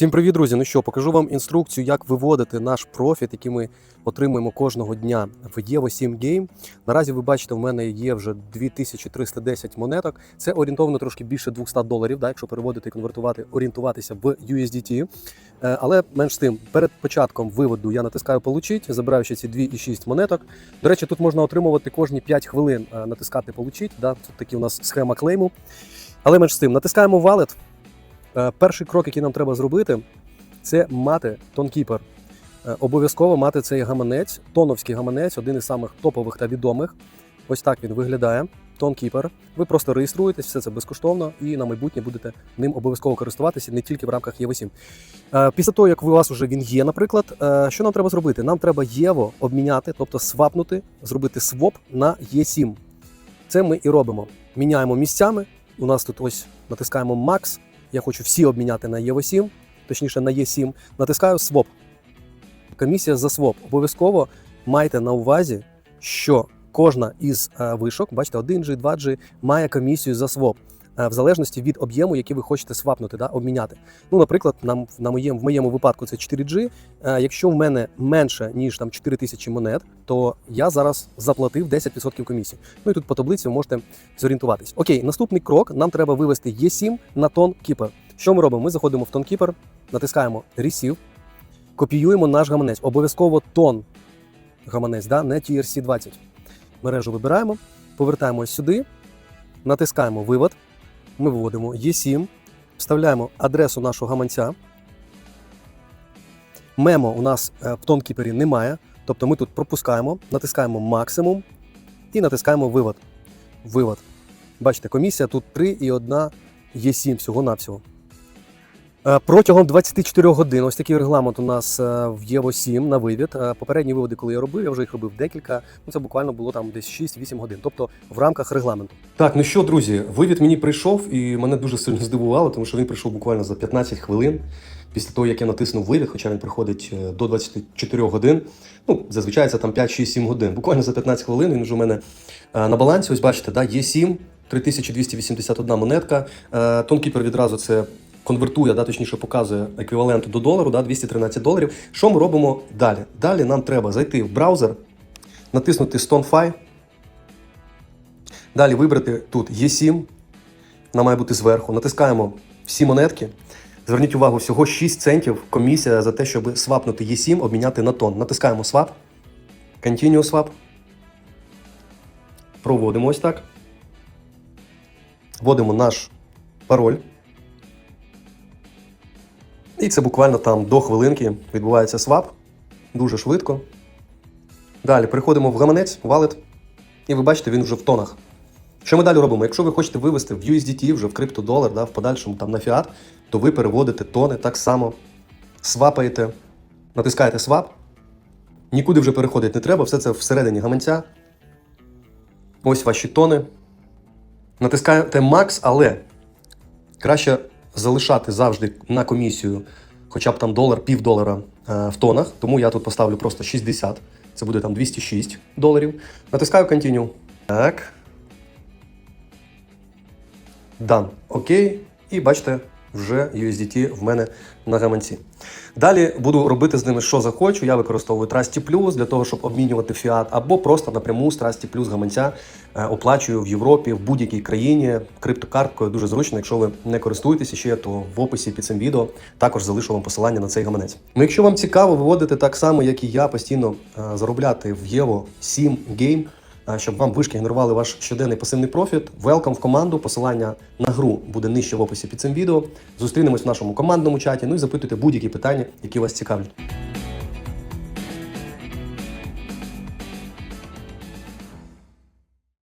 Всім привіт, друзі! Ну що, покажу вам інструкцію, як виводити наш профіт, який ми отримуємо кожного дня в Evo 7 Game. Наразі ви бачите, в мене є вже 2310 монеток. Це орієнтовно трошки більше 200 доларів, да, якщо переводити і конвертувати, орієнтуватися в USDT. Е, Але менш тим, перед початком виводу я натискаю Получить, забираю ще ці 2,6 монеток. До речі, тут можна отримувати кожні 5 хвилин е, натискати Получить. Да, тут такі у нас схема клейму. Але менш з тим, натискаємо Wallet. Е, Перший крок, який нам треба зробити, це мати тонкіпер. Е, Обов'язково мати цей гаманець, тоновський гаманець, один із самих топових та відомих. Ось так він виглядає. Тонкіпер. Ви просто реєструєтесь, все це безкоштовно, і на майбутнє будете ним обов'язково користуватися не тільки в рамках Єво 7. Е, Після того, як у вас вже він є, наприклад, що нам треба зробити? Нам треба Єво обміняти, тобто свапнути, зробити своп на Є7. Це ми і робимо. Міняємо місцями. У нас тут ось натискаємо Max. Я хочу всі обміняти на Єво 7, точніше на E7, Натискаю своп. Комісія за своп. Обов'язково майте на увазі, що кожна із е, вишок, бачите, 1G, 2G, має комісію за своп. Е, В залежності від об'єму, який ви хочете свапнути, да, обміняти. Ну, наприклад, на, на моєму, в моєму випадку це 4G. Е, Якщо в мене менше, ніж там 4 тисячі монет, то я зараз заплатив 10% комісії. Ну і тут по таблиці ви можете зорієнтуватись. Окей, наступний крок: нам треба вивести Е7 на тон Keeper. Що ми робимо? Ми заходимо в тон Keeper, натискаємо Receive, копіюємо наш гаманець. Обов'язково тон гаманець, да? не TRC 20. Мережу вибираємо, повертаємось сюди, натискаємо вивод. Ми виводимо E7, вставляємо адресу нашого гаманця. Мемо у нас е, в тонкіпері немає, тобто ми тут пропускаємо, натискаємо максимум і натискаємо вивод. Вивод. Бачите, комісія тут 3 і 1 є 7 всього-навсього. Е, Протягом 24 годин, ось такий регламент у нас е, в Єво 7 на вивід. Е, Попередні виводи, коли я робив, я вже їх робив декілька. Ну це буквально було там десь 6-8 годин, тобто в рамках регламенту. Так, ну що, друзі, вивід мені прийшов і мене дуже сильно здивувало, тому що він прийшов буквально за 15 хвилин. Після того, як я натиснув вивід, хоча він приходить до 24 годин. Ну, зазвичай це там 5-6-7 годин. Буквально за 15 хвилин він вже у мене на балансі. Ось бачите, да, є 7, 3281 монетка. Тонкіпер відразу це конвертує, да, точніше показує еквівалент до долару, да, 213 доларів. Що ми робимо далі? Далі нам треба зайти в браузер, натиснути StoneFi. Далі вибрати тут Є7, вона має бути зверху. Натискаємо всі монетки. Зверніть увагу, всього 6 центів комісія за те, щоб свапнути Є7, обміняти на тон. Натискаємо Swap. Continue Swap. Проводимо ось так. Вводимо наш пароль. І це буквально там до хвилинки відбувається свап. Дуже швидко. Далі переходимо в гаманець, валет. І ви бачите, він вже в тонах. Що ми далі робимо? Якщо ви хочете вивести в USDT, вже в криптодолар, да, в подальшому там на фіат, то ви переводите тони так само, свапаєте, натискаєте свап. Нікуди вже переходити не треба, все це всередині гаманця. Ось ваші тони. Натискаєте Max, але краще залишати завжди на комісію хоча б там долар, пів долара е, в тонах. Тому я тут поставлю просто 60. Це буде там 206 доларів. Натискаю Continue. Так. Done. Окей. І бачите, вже USDT в мене на гаманці. Далі буду робити з ними, що захочу. Я використовую Trusty Plus для того, щоб обмінювати фіат, або просто напряму з Trusty Plus гаманця е, оплачую в Європі, в будь-якій країні криптокарткою. Дуже зручно. Якщо ви не користуєтеся ще, то в описі під цим відео також залишу вам посилання на цей гаманець. Ну, якщо вам цікаво виводити так само, як і я, постійно е, заробляти в Єво 7 Game, щоб вам вишки генерували ваш щоденний пасивний профіт. Велкам в команду. Посилання на гру буде нижче в описі під цим відео. Зустрінемось в нашому командному чаті. Ну і запитуйте будь-які питання, які вас цікавлять.